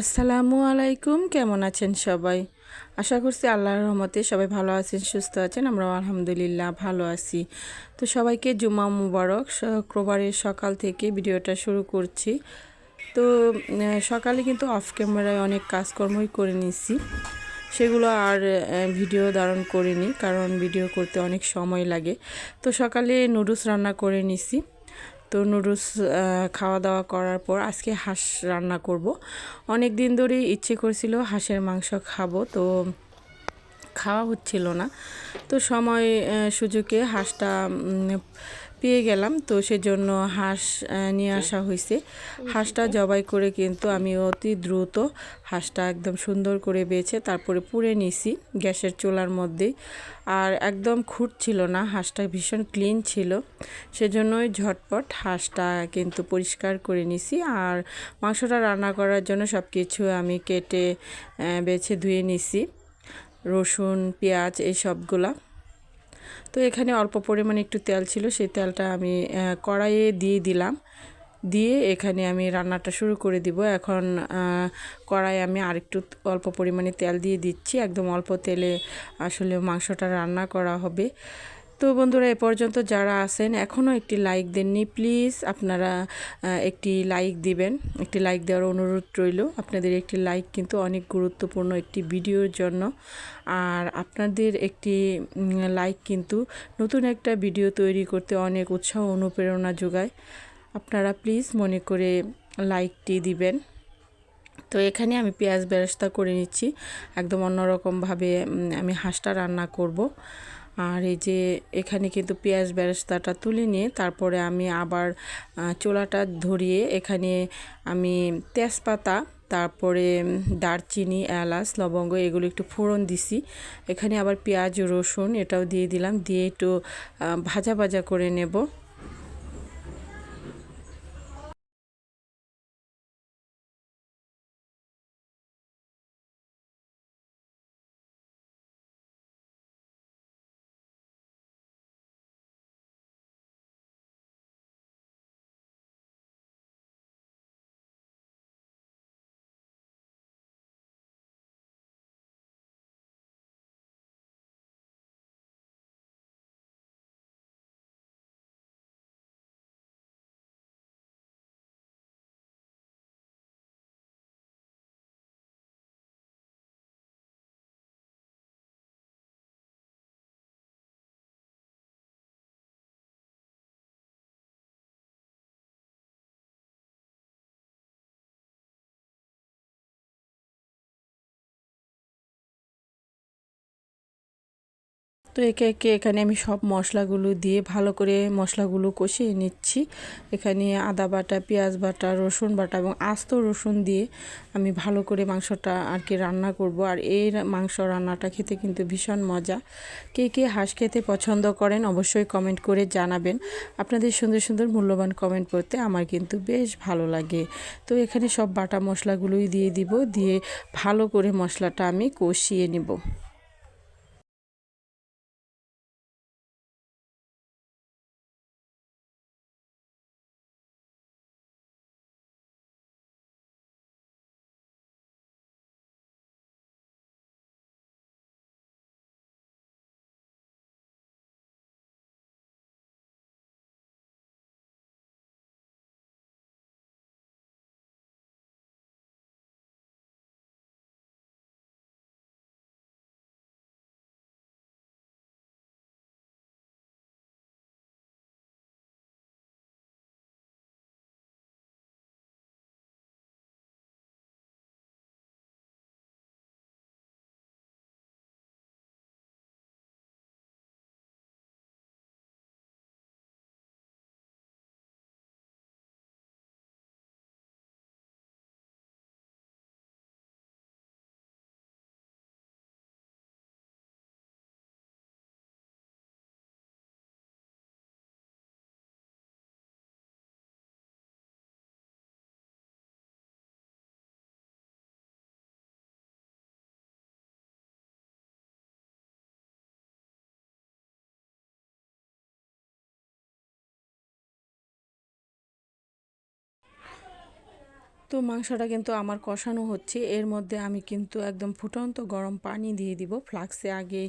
আসসালামু আলাইকুম, কেমন আছেন সবাই? আশা করছি আল্লাহর রহমতে সবাই ভালো আছেন, সুস্থ আছেন আমরা আলহামদুলিল্লাহ ভালো আছি। তো সবাইকে জুমা মুবারক, শুক্রবারের সকাল থেকে ভিডিওটা শুরু করছি। তো সকালে কিন্তু অফ ক্যামেরায় অনেক কাজকর্মই করে নিছি। সেগুলো আর ভিডিও ধারণ করিনি, কারণ ভিডিও করতে অনেক সময় লাগে। তো সকালে নুডলস রান্না করে নিছি। তো নুডলস খাওয়া দাওয়া করার পর আজকে হাঁস রান্না করব। অনেক দিন ধরেই ইচ্ছে করছিল হাঁসের মাংস খাব, তো খাওয়া হচ্ছিল না। তো সময় সুযোগে হাঁসটা পেয়ে গেলাম তো সেজন্য হাঁস নিয়ে আসা হয়েছে হাঁসটা জবাই করে কিন্তু আমি অতি দ্রুত হাঁসটা একদম সুন্দর করে বেছে তারপরে পুড়ে নিছি গ্যাসের চুলার মধ্যেই। আর একদম খুঁট ছিল না হাঁসটা ভীষণ ক্লিন ছিল। সেজন্যই ঝটপট হাঁসটা কিন্তু পরিষ্কার করে নিছি। আর মাংসটা রান্না করার জন্য সব কিছু আমি কেটে বেছে ধুয়ে নিছি। রসুন পেঁয়াজ এই সবগুলা। তো এখানে অল্প পরিমাণে একটু তেল ছিল, সেই তেলটা আমি কড়াইয়ে দিয়ে দিলাম। দিয়ে এখানে আমি রান্নাটা শুরু করে দিব। এখন কড়াই আমি আরেকটু অল্প পরিমাণে তেল দিয়ে দিচ্ছি। একদম অল্প তেলে আসলে মাংসটা রান্না করা হবে। তো বন্ধুরা, এ পর্যন্ত যারা আছেন, এখনও একটি লাইক দেননি। প্লিজ আপনারা একটি লাইক দিবেন। একটি লাইক দেওয়ার অনুরোধ রইল। আপনাদের একটি লাইক কিন্তু অনেক গুরুত্বপূর্ণ একটি ভিডিওর জন্য। আর আপনাদের একটি লাইক কিন্তু নতুন একটা ভিডিও তৈরি করতে অনেক উৎসাহ অনুপ্রেরণা যোগায়। আপনারা প্লিজ মনে করে লাইকটি দিবেন। তো এখানে আমি পেঁয়াজ বেরেস্তা করে নিচ্ছি। একদম অন্যরকমভাবে আমি হাঁসটা রান্না করব। আর এই যে এখানে কিন্তু পেঁয়াজ বেরেস্তাটা তুলে নিয়ে তারপরে আমি আবার চোলাটা ধরিয়ে এখানে আমি তেজপাতা, তারপরে দারচিনি, এলাচ, লবঙ্গ এগুলো একটু ফোড়ন দিছি। এখানে আবার পেঁয়াজ, রসুন এটাও দিয়ে দিলাম, দিয়ে একটু ভাজা ভাজা করে নেব। তো একে একে এখানে আমি সব মশলাগুলো দিয়ে ভালো করে মশলাগুলো কষিয়ে নিচ্ছি। এখানে আদা বাটা, পেঁয়াজ বাটা, রসুন বাটা এবং আস্ত রসুন দিয়ে আমি ভালো করে মাংসটা আর কি রান্না করব। আর এই মাংস রান্নাটা খেতে কিন্তু ভীষণ মজা। কে কে হাঁস খেতে পছন্দ করেন অবশ্যই কমেন্ট করে জানাবেন। আপনাদের সুন্দর সুন্দর মূল্যবান কমেন্ট করতে আমার কিন্তু বেশ ভালো লাগে। তো এখানে সব বাটা মশলাগুলোই দিয়ে দিব, দিয়ে ভালো করে মশলাটা আমি কষিয়ে নিব। তো মাংসটা কিন্তু আমার কষানো হচ্ছে। এর মধ্যে আমি কিন্তু একদম ফুটন্ত গরম পানি দিয়ে দিব। ফ্লাক্সে আগে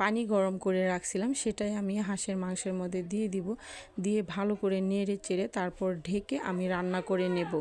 পানি গরম করে রাখছিলাম, সেটাই আমি হাঁসের মাংসের মধ্যে দিয়ে দিব। দিয়ে ভালো করে নেড়ে চেড়ে তারপর ঢেকে আমি রান্না করে নেব।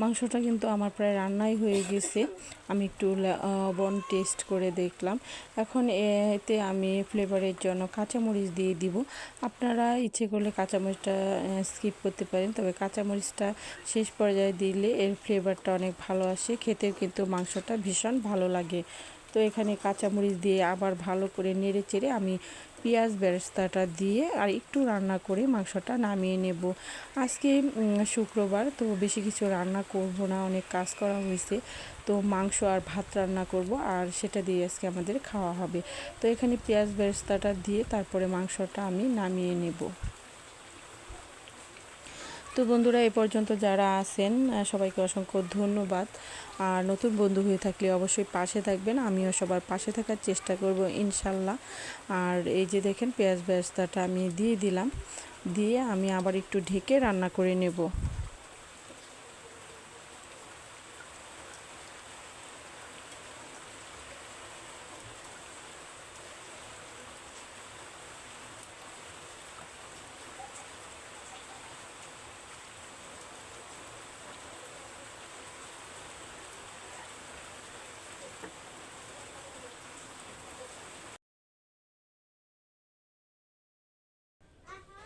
মাংসটা কিন্তু আমার প্রায় রান্নাই হয়ে গেছে। আমি একটু লবণ টেস্ট করে দেখলাম। এখন এতে আমি ফ্লেভারের জন্য কাঁচামরিচ দিয়ে দিব। আপনারা ইচ্ছে করলে কাঁচামরিচটা স্কিপ করতে পারেন। তবে কাঁচামরিচটা শেষ পর্যায়ে দিলে এর ফ্লেভারটা অনেক ভালো আসে। খেতেও কিন্তু মাংসটা ভীষণ ভালো লাগে। তো এখানে কাঁচামরিচ দিয়ে আবার ভালো করে নেড়ে চেড়ে আমি পেঁয়াজ বেরেস্তাটা দিয়ে আর একটু রান্না করে মাংসটা নামিয়ে নেব। আজকে শুক্রবার, তো বেশি কিছু রান্না করব না, অনেক কাজ করা হয়েছে। তো মাংস আর ভাত রান্না করব আর সেটা দিয়ে আজকে আমাদের খাওয়া হবে। তো এখানে পেঁয়াজ বেরেস্তাটা দিয়ে তারপরে মাংসটা আমি নামিয়ে নেব। তো বন্ধুরা, এ পর্যন্ত যারা আছেন সবাইকে অসংখ্য ধন্যবাদ। আর নতুন বন্ধু হয়ে থাকলে অবশ্যই পাশে থাকবেন। আমিও সবার পাশে থাকার চেষ্টা করব, ইনশাল্লাহ। আর এই যে দেখেন, পেঁয়াজ ব্যস্তাটা আমি দিয়ে দিলাম। দিয়ে আমি আবার একটু ঢেকে রান্না করে নেব।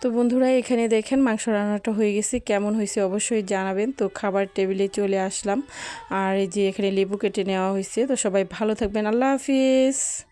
তো বন্ধুরা এখানে দেখেন মাংস রান্নাটা হয়ে গেছে। কেমন হয়েছে অবশ্যই জানাবেন। তো খাবার টেবিলে চলে আসলাম। আর এই যে এখানে লেবু কেটে নেওয়া হয়েছে। তো সবাই ভালো থাকবেন। আল্লাহ হাফিজ।